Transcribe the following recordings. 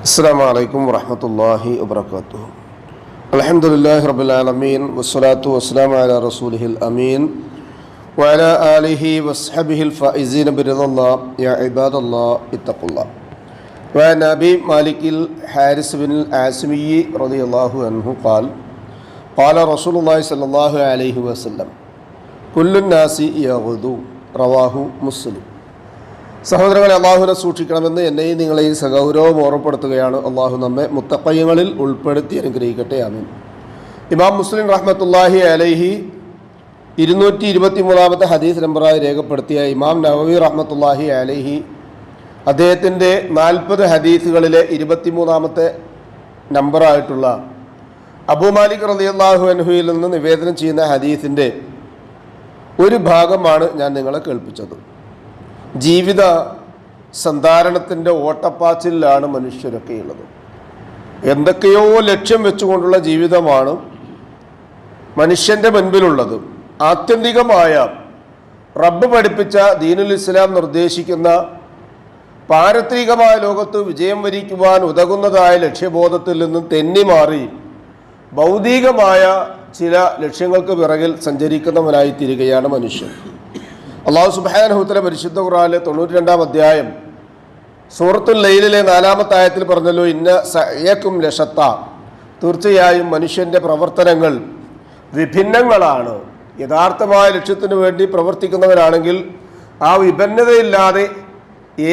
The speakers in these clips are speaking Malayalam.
السلام عليكم ورحمة الله وبركاته الحمد لله رب العالمين والصلاة والسلام على رسوله الأمين وعلى آله وصحبه الفائزين برضا الله يا عباد الله اتقوا الله وعن أبي مالك الحارس بن العاصمي رضي الله عنه قال قال رسول الله صلى الله عليه وسلم كل الناس يغدو رواه مسلم സഹോദരങ്ങളെ അള്ളാഹുവിനെ സൂക്ഷിക്കണമെന്ന് എന്നെയും നിങ്ങളെയും സഗൗരവം ഓർമ്മപ്പെടുത്തുകയാണ് അള്ളാഹു നമ്മെ മുത്തപ്പയ്യങ്ങളിൽ ഉൾപ്പെടുത്തി അനുഗ്രഹിക്കട്ടെ ആമീൻ. ഇമാം മുസ്ലിം റഹ്മത്തുല്ലാഹി അലൈഹി ഇരുന്നൂറ്റി ഇരുപത്തി മൂന്നാമത്തെ ഹദീസ് നമ്പറായി രേഖപ്പെടുത്തിയ ഇമാം നവവി റഹ്മത്തുല്ലാഹി അലൈഹി അദ്ദേഹത്തിന്റെ നാൽപ്പത് ഹദീസുകളിലെ ഇരുപത്തിമൂന്നാമത്തെ നമ്പറായിട്ടുള്ള അബൂ മാലിക് റളിയല്ലാഹു അൻഹുയിൽ നിന്ന് നിവേദനം ചെയ്യുന്ന ഹദീസിന്റെ ഒരു ഭാഗമാണ് ഞാൻ നിങ്ങളെ കേൾപ്പിച്ചത്. ജീവിത സന്ധാരണത്തിന്റെ ഓട്ടപ്പാച്ചിലാണ് മനുഷ്യരൊക്കെ ഉള്ളത്. എന്തൊക്കെയോ ലക്ഷ്യം വെച്ചുകൊണ്ടുള്ള ജീവിതമാണ് മനുഷ്യന്റെ മുൻപിലുള്ളത്. ആത്യന്തികമായ റബ്ബ് പഠിപ്പിച്ച ദീനുൽ ഇസ്ലാം നിർദ്ദേശിക്കുന്ന പാരത്രികമായ ലോകത്ത് വിജയം വരിക്കുവാൻ ഉതകുന്നതായ ലക്ഷ്യബോധത്തിൽ നിന്നും തെന്നിമാറി ഭൗതികമായ ചില ലക്ഷ്യങ്ങൾക്ക് പിറകിൽ സഞ്ചരിക്കുന്നവനായി തീരുകയാണ് മനുഷ്യൻ. അള്ളാഹു സുബാനഹുത്തല പരിശുദ്ധ ഖുറാനിലെ തൊണ്ണൂറ്റി രണ്ടാം അധ്യായം സൂറത്തുൽ ലൈലിലെ നാലാമത്തെ ആയത്തിൽ പറഞ്ഞല്ലോ ഇന്ന സയക്കും ലഷത്ത. തീർച്ചയായും മനുഷ്യന്റെ പ്രവർത്തനങ്ങൾ വിഭിന്നങ്ങളാണ്. യഥാർത്ഥമായ ലക്ഷ്യത്തിന് വേണ്ടി പ്രവർത്തിക്കുന്നവരാണെങ്കിൽ ആ വിഭിന്നതയില്ലാതെ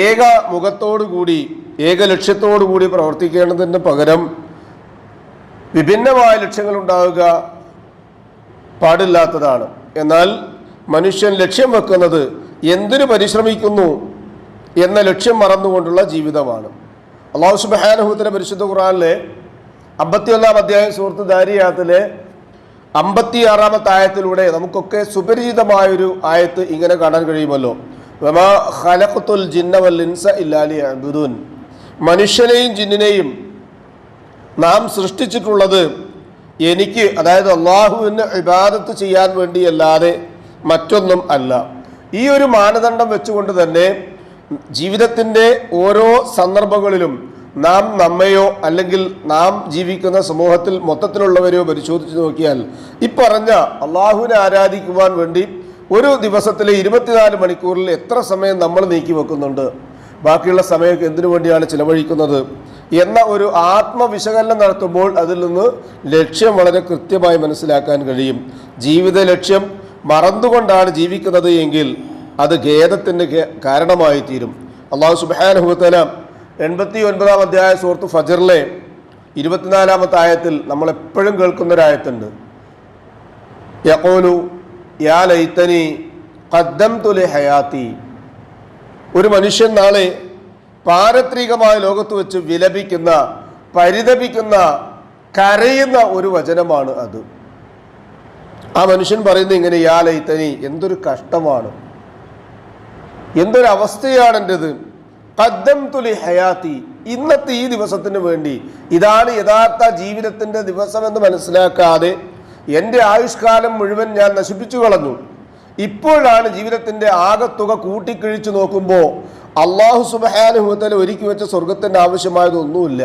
ഏക മുഖത്തോടു കൂടി ഏക ലക്ഷ്യത്തോടു കൂടി പ്രവർത്തിക്കേണ്ടതിന് പകരം വിഭിന്നമായ ലക്ഷ്യങ്ങൾ ഉണ്ടാവുക പാടില്ലാത്തതാണ്. എന്നാൽ മനുഷ്യൻ ലക്ഷ്യം വെക്കുന്നത് എന്തിനു പരിശ്രമിക്കുന്നു എന്ന ലക്ഷ്യം മറന്നുകൊണ്ടുള്ള ജീവിതമാണ്. അള്ളാഹു സുബാനഹുത്തിന്റെ പരിശുദ്ധ ഖുറാനിലെ അമ്പത്തിയൊന്നാം അധ്യായം സുഹൃത്ത് ദാരിയാത്തിലെ അമ്പത്തി ആറാമത്തെ ആയത്തിലൂടെ നമുക്കൊക്കെ സുപരിചിതമായൊരു ആയത്ത് ഇങ്ങനെ കാണാൻ കഴിയുമല്ലോ. ഖലഖത്തുൽ ഇൻസ മനുഷ്യനെയും ജിന്നിനെയും നാം സൃഷ്ടിച്ചിട്ടുള്ളത് എനിക്ക് അതായത് അള്ളാഹുവിന് ഇബാദത്ത് ചെയ്യാൻ വേണ്ടിയല്ലാതെ മറ്റൊന്നും അല്ല. ഈ ഒരു മാനദണ്ഡം വെച്ചുകൊണ്ട് തന്നെ ജീവിതത്തിന്റെ ഓരോ സന്ദർഭങ്ങളിലും നാം നമ്മയോ അല്ലെങ്കിൽ നാം ജീവിക്കുന്ന സമൂഹത്തിൽ മൊത്തത്തിലുള്ളവരെയോ പരിശോധിച്ച് നോക്കിയാൽ ഇപ്പറഞ്ഞ അള്ളാഹുവിനെ ആരാധിക്കുവാൻ വേണ്ടി ഒരു ദിവസത്തിലെ ഇരുപത്തിനാല് മണിക്കൂറിൽ എത്ര സമയം നമ്മൾ നീക്കി വെക്കുന്നുണ്ട്? ബാക്കിയുള്ള സമയമൊക്കെ എന്തിനു വേണ്ടിയാണ് ചിലവഴിക്കുന്നത്? എന്ന ഒരു ആത്മവിശകലനം നടത്തുമ്പോൾ അതിൽ നിന്ന് ലക്ഷ്യം വളരെ കൃത്യമായി മനസ്സിലാക്കാൻ കഴിയും. ജീവിത ലക്ഷ്യം മറന്നുകൊണ്ടാണ് ജീവിക്കുന്നത് എങ്കിൽ അത് ഖേദത്തിന്റെ കാരണമായി തീരും. അള്ളാഹു സുബാനുഭവത്തല എൺപത്തി ഒൻപതാം അധ്യായ സുഹൃത്ത് ഫജറിലെ ഇരുപത്തിനാലാമത്തെ ആയത്തിൽ നമ്മൾ എപ്പോഴും കേൾക്കുന്നൊരായത്തുണ്ട് യക്കോലു യാ ലൈത്തനി കദ്ദം തുലെ ഹയാത്തി. ഒരു മനുഷ്യൻ നാളെ പാരത്രികമായ ലോകത്ത് വെച്ച് വിലപിക്കുന്ന പരിതപിക്കുന്ന കരയുന്ന ഒരു വചനമാണ് അത്. ആ മനുഷ്യൻ പറയുന്നത് ഇങ്ങനെ യാ ലൈത്തനി എന്തൊരു കഷ്ടമാണ്. എന്തൊരു അവസ്ഥയാണ് എന്റെത് കദ്ദം തുലി ഹയാത്തി ഇന്നത്തെ ഈ ദിവസത്തിന് വേണ്ടി. ഇതാണ് യഥാർത്ഥ ജീവിതത്തിന്റെ ദിവസമെന്ന് മനസ്സിലാക്കാതെ എന്റെ ആയുഷ്കാലം മുഴുവൻ ഞാൻ നശിപ്പിച്ചു കളഞ്ഞു. ഇപ്പോഴാണ് ജീവിതത്തിന്റെ ആകത്തുക കൂട്ടിക്കിഴിച്ചു നോക്കുമ്പോൾ അള്ളാഹു സുബഹാനുഭവത്തിൽ ഒരുക്കി വെച്ച സ്വർഗത്തിന്റെ ആവശ്യമായതൊന്നുമില്ല.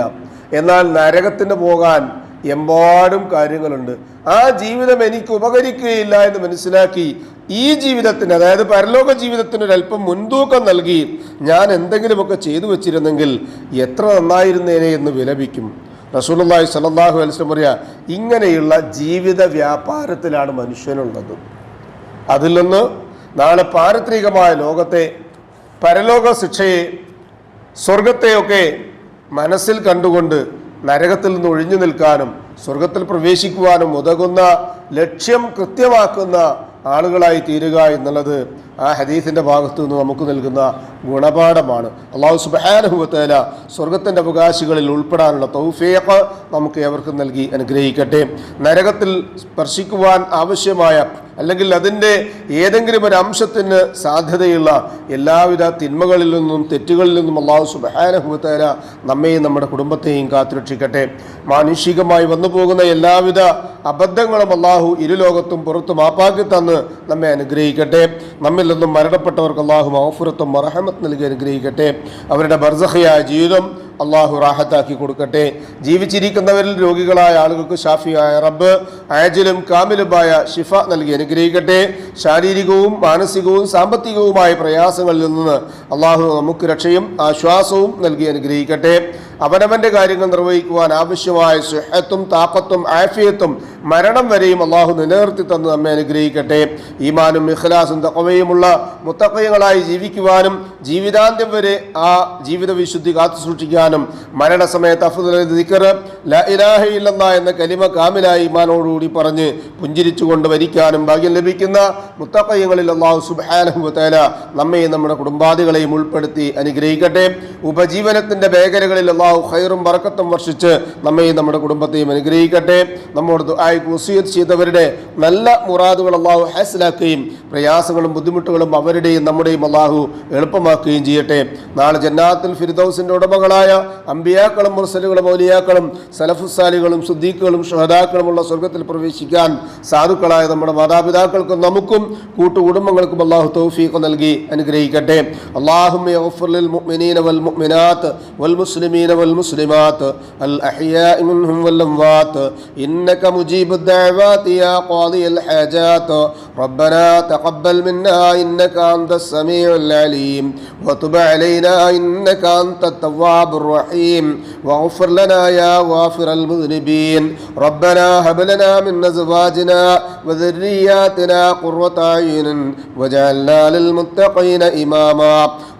എന്നാൽ നരകത്തിന് പോകാൻ എമ്പാടും കാര്യങ്ങളുണ്ട്. ആ ജീവിതം എനിക്ക് ഉപകരിക്കുകയില്ല എന്ന് മനസ്സിലാക്കി ഈ ജീവിതത്തിന് അതായത് പരലോക ജീവിതത്തിന് ഒരല്പം മുൻതൂക്കം നൽകി ഞാൻ എന്തെങ്കിലുമൊക്കെ ചെയ്തു വെച്ചിരുന്നെങ്കിൽ എത്ര നന്നായിരുന്നേനെ എന്ന് വിലപിക്കും. റസൂലുള്ളാഹി സലല്ലാഹു അലൈഹി വസല്ലം പറയാ ഇങ്ങനെയുള്ള ജീവിത വ്യാപാരത്തിലാണ് മനുഷ്യനുള്ളത്. അതിൽ നിന്ന് നാളെ പാരത്രികമായ ലോകത്തെ പരലോക ശിക്ഷയെ സ്വർഗത്തെയൊക്കെ മനസ്സിൽ കണ്ടുകൊണ്ട് നരകത്തിൽ നിന്ന് ഒഴിഞ്ഞു നിൽക്കാനും സ്വർഗത്തിൽ പ്രവേശിക്കുവാനും ഉതകുന്ന ലക്ഷ്യം കൃത്യമാക്കുന്ന ആളുകളായി തീരുക എന്നുള്ളത് ആ ഹദീസിന്റെ ഭാഗത്തു നിന്ന് നമുക്ക് നൽകുന്ന ഗുണപാഠമാണ്. അള്ളാഹു സുബാനുഭവത്തേല സ്വർഗത്തിന്റെ അവകാശികളിൽ ഉൾപ്പെടാനുള്ള തൗഫേഖ് നമുക്ക് ഏവർക്കും നൽകി അനുഗ്രഹിക്കട്ടെ. നരകത്തിൽ സ്പർശിക്കുവാൻ ആവശ്യമായ അല്ലെങ്കിൽ അതിന്റെ ഏതെങ്കിലും ഒരു അംശത്തിന് സാധ്യതയുള്ള എല്ലാവിധ തിന്മകളിൽ നിന്നും തെറ്റുകളിൽ നിന്നും അള്ളാഹു സുബാനഹുബത്തേര നമ്മെയും നമ്മുടെ കുടുംബത്തെയും കാത്തുരക്ഷിക്കട്ടെ. മാനുഷികമായി വന്നു പോകുന്ന എല്ലാവിധ അബദ്ധങ്ങളും അള്ളാഹു ഇരുലോകത്തും പുറത്തും മാപ്പാക്കി തന്ന് നമ്മെ അനുഗ്രഹിക്കട്ടെ. നമ്മിൽ നിന്നും മരണപ്പെട്ടവർക്ക് അള്ളാഹു മഹഫുറത്തും മറഹമത്ത് നൽകി അനുഗ്രഹിക്കട്ടെ. അവരുടെ ബർസഹയായ ജീവിതം അള്ളാഹു റാഹത്താക്കി കൊടുക്കട്ടെ. ജീവിച്ചിരിക്കുന്നവരിൽ രോഗികളായ ആളുകൾക്ക് ഷാഫിയായ റബ്ബ് ആജിലും കാമിലുമായ ഷിഫ നൽകി അനുഗ്രഹിക്കട്ടെ. ശാരീരികവും മാനസികവും സാമ്പത്തികവുമായ പ്രയാസങ്ങളിൽ നിന്ന് അള്ളാഹു നമുക്ക് രക്ഷയും ആശ്വാസവും നൽകി അനുഗ്രഹിക്കട്ടെ. അവനവന്റെ കാര്യങ്ങൾ നിർവഹിക്കുവാൻ ആവശ്യമായ സുഹത്തും താക്കത്തും ആഫിയത്തും മരണം വരെയും അള്ളാഹു നിലനിർത്തി തന്ന് നമ്മെ അനുഗ്രഹിക്കട്ടെ. ഈമാനും ഇഖ്ലാസും തക്കവയുമുള്ള മുത്തക്കയങ്ങളായി ജീവിക്കുവാനും ജീവിതാന്ത്യം വരെ ആ ജീവിത വിശുദ്ധി കാത്തു സൂക്ഷിക്കാനും മരണസമയത്ത് അഫുദൽ ദിക്കർ ല ഇലാഹ എന്ന കലിമ കാമിലായി ഈമാനോടുകൂടി പറഞ്ഞ് പുഞ്ചിരിച്ചുകൊണ്ട് വരിക്കാനും ഭാഗ്യം ലഭിക്കുന്ന മുത്തക്കയങ്ങളിൽ അള്ളാഹു സുബാനഹുബത്തേല നമ്മയും നമ്മുടെ കുടുംബാദികളെയും ഉൾപ്പെടുത്തി അനുഗ്രഹിക്കട്ടെ. ഉപജീവനത്തിന്റെ മേഖലകളിൽ അള്ളാഹു ഖൈറും ബറക്കത്തും വർഷിച്ച് നമ്മയും നമ്മുടെ കുടുംബത്തെയും അനുഗ്രഹിക്കട്ടെ നമ്മോട് ദുആയ്ക്ക് വസിയത്ത് ചെയ്തവരുടെ നല്ല മുറാദുകൾ അള്ളാഹു ഹാസിലാക്കുകയും പ്രയാസങ്ങളും ബുദ്ധിമുട്ടുകളും അവരുടെയും നമ്മുടെയും അള്ളാഹു എളുപ്പമാക്കുകയും ചെയ്യട്ടെ നാളെ ജന്നാത്തുൽ ഫിർദൌസിന്റെ ഉടമകളായ അമ്പിയാക്കളും മുർസലുകളും ഔലിയാക്കളും സലഫുസാലികളും സുദ്ദീഖുകളും ഷഹദാക്കളുമുള്ള സ്വർഗത്തിൽ പ്രവേശിക്കാൻ സാധുക്കളായ നമ്മുടെ മാതാപിതാക്കൾക്കും നമുക്കും കൂട്ടുകുടുംബങ്ങൾക്കും അള്ളാഹു തൗഫീഖ് നൽകി അനുഗ്രഹിക്കട്ടെ അള്ളാഹുമ്മ يغفر للمؤمنين والمؤمنات والمسلمين والمسلمات الأحياء منهم والأموات. إنك مجيب الدعوات يا قاضي الحاجات. ربنا تقبل منا إنك أنت السميع العليم. وتب علينا إنك أنت التواب الرحيم. واغفر لنا يا غافر المذنبين. ربنا هب لنا من أزواجنا وذرياتنا قرة أعين. واجعلنا للمتقين إماما.